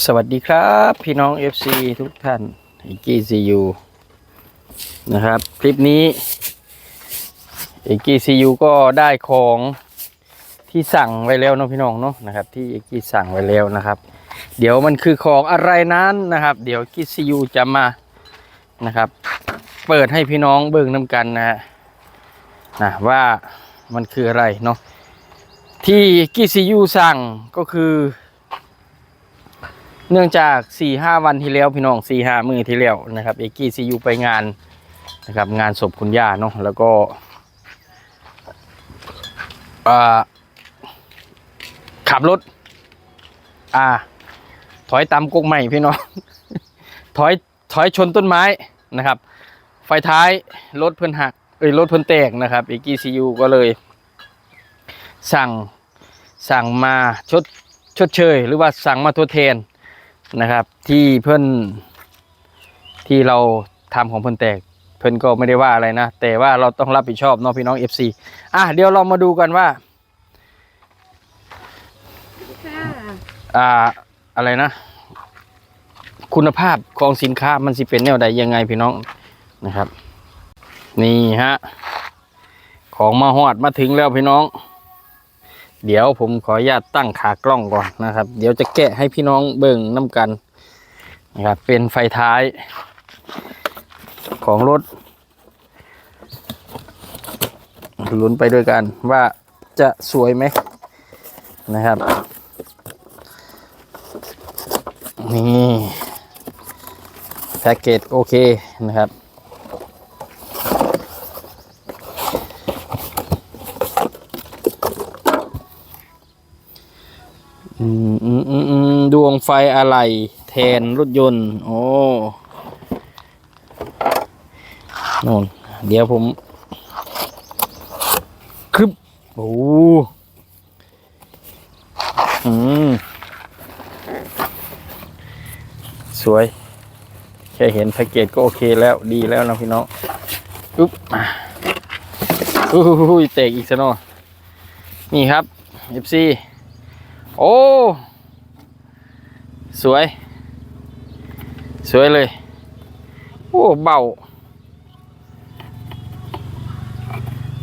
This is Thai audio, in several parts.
สวัสดีครับ พี่น้อง FC ทุกท่านอีกี้ซียูนะครับ คลิปนี้อีกี้ซียูก็ได้ของที่สั่งไว้แล้วเนาะพี่น้องเนาะนะครับ ที่อีกี้สั่งไว้แล้วนะครับ เดี๋ยวมันคือของอะไรนั้นนะครับ เดี๋ยวกี้ซียูจะมานะครับ เปิดให้พี่น้องเบิ่งน้ำกันนะนะว่ามันคืออะไรเนาะที่กี้ซียูสั่งก็คือ เนื่องจาก4ี่ห้าวันที่แล้วพี่น้อง4ี่ห้ามือที่แล้วนะครับเอกี้ซียูไปงานนะครับงานศพคุณย่าเนาะแล้วก็ขับรถ อ่า ถอยตามกกใหม่พี่น้องถอยถอยชนต้นไม้นะครับ ไฟท้ายรถเพิ่นหักเอ้ยรถเพิ่นแตกนะครับเอกกี้ซียูก็เลย สั่งสั่งมาชดชดเชย หรือว่าสั่งมาทดแทน นะครับ ที่เพื่อนที่เราทำของเพื่อนแตก เพื่อนก็ไม่ได้ว่าอะไรนะ แต่ว่าเราต้องรับผิดชอบเนาะพี่น้อง FC อะเดี๋ยวเรามาดูกันว่า อ่าอะไรนะ คุณภาพของสินค้ามันสิเป็นแนวใดยังไงพี่น้องนะครับ นี่ฮะของมาหอดมาถึงแล้วพี่น้อง เดี๋ยวผมขออนุญาตตั้งขากล้องก่อนนะครับ เดี๋ยวจะแกะให้พี่น้องเบิ่งน้ำกันนะครับเป็นไฟท้ายของรถลุ้นไปด้วยกันว่าจะสวยไหมนะครับ นี่แพ็กเกจโอเคนะครับ อืมอืมอืมดวงไฟอะไร แทนรถยนต์ โอ้นนเดี๋ยวผมครึบโอ้อืมสวย แค่เห็นแพ็กเกจก็โอเคแล้วดีแล้วนะพี่น้องอุ๊บอู้หูยเตกอีกซะหน่อยนี่ครับ FC โอ้ สวย สวยเลย โอ้ เบา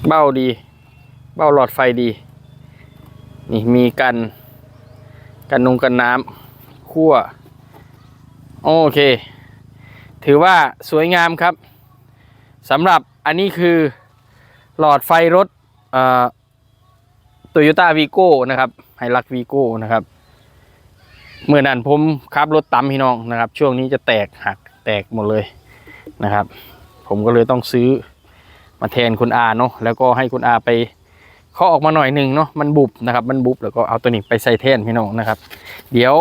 เบาดี เบาหลอดไฟดี นี่มีกัน กันนงกันน้ำคั่ว โอเค ถือว่าสวยงามครับสำหรับอันนี้คือหลอดไฟรถโตโยต้าวีโก้นะครับ ไฮลักวีโก้นะครับเมื่อนั้นผมขับรถตำพี่น้องนะครับ ช่วงนี้จะแตกหักแตกหมดเลยนะครับ ผมก็เลยต้องซื้อมาแทนคุณอาเนาะแล้วก็ให้คุณอาไปเคาะออกมาหน่อยหนึ่งเนาะมันบุบนะครับ มันบุบแล้วก็เอาตัวนี้ไปใส่แทนพี่น้องนะครับ เดี๋ยว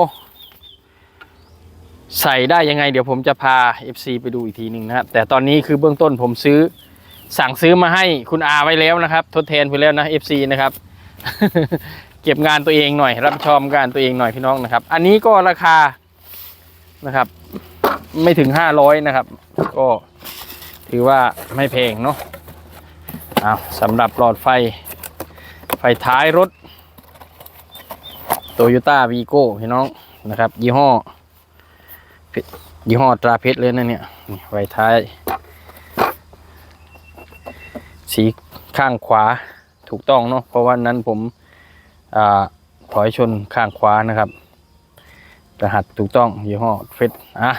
ใส่ได้ยังไง เดี๋ยวผมจะพา FC ไปดูอีกทีหนึ่งนะครับ แต่ตอนนี้คือเบื้องต้นผมซื้อสั่งซื้อมาให้คุณอาไว้แล้วนะครับ ทดแทนไปแล้วนะ FC นะครับ ก็บงานตัวเองหน่อย รับผิดชอบงานตัวเองหน่อยพี่น้องนะครับ อันนี้ก็ราคานะครับ ไม่ถึงห้าร้อยนะครับ ก็ถือว่าไม่แพงเนาะเอาสำหรับหลอดไฟ ไฟท้ายรถโตโยต้าวีโก้พี่น้องนะครับ ยี่ห้อยี่ห้อตราเพชรเลยนะเนี่ยไฟท้าย สีข้างขวาถูกต้องเนาะเพราะว่านั้นผม ถอยชนข้างขวานะครับรหัสถูกต้องยี่ห้อเฟสอะ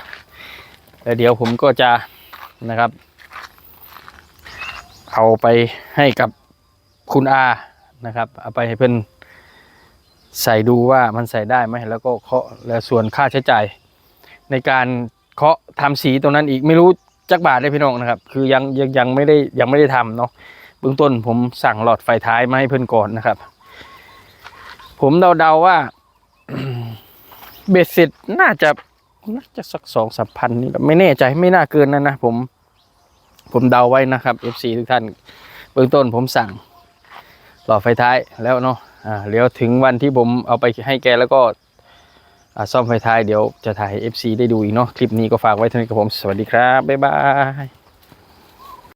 แล้วเดี๋ยวผมก็จะนะครับ เอาไปให้กับคุณอานะครับ เอาไปให้เพื่อนใส่ดูว่ามันใส่ได้ไหมแล้วก็เคาะแล้วส่วนค่าใช้จ่ายในการเคาะทำสีตรงนั้นอีกไม่รู้จักบาทได้พี่น้องนะครับ คือยังยังยังไม่ได้ยังไม่ได้ทำเนาะเบื้องต้นผมสั่งหลอดไฟท้ายมาให้เพื่อนก่อนนะครับ ผมเดาๆว่า เบ็ดเสร็จน่าจะน่าจะสักสองสามพันนี่ไม่แน่ใจไม่น่าเกินนะนะผม ผมเดาไว้นะครับ FC ทุกท่าน เบื้องต้นผมสั่งหลอดไฟท้ายแล้วเนาะอ่าเดี๋ยวถึงวันที่ผมเอาไปให้แกแล้วก็อ่าซ่อมไฟท้ายเดี๋ยวจะถ่าย FC ได้ดูอีกเนาะคลิปนี้ก็ฝากไว้เท่านี้กับผม สวัสดีครับ บ๊ายบาย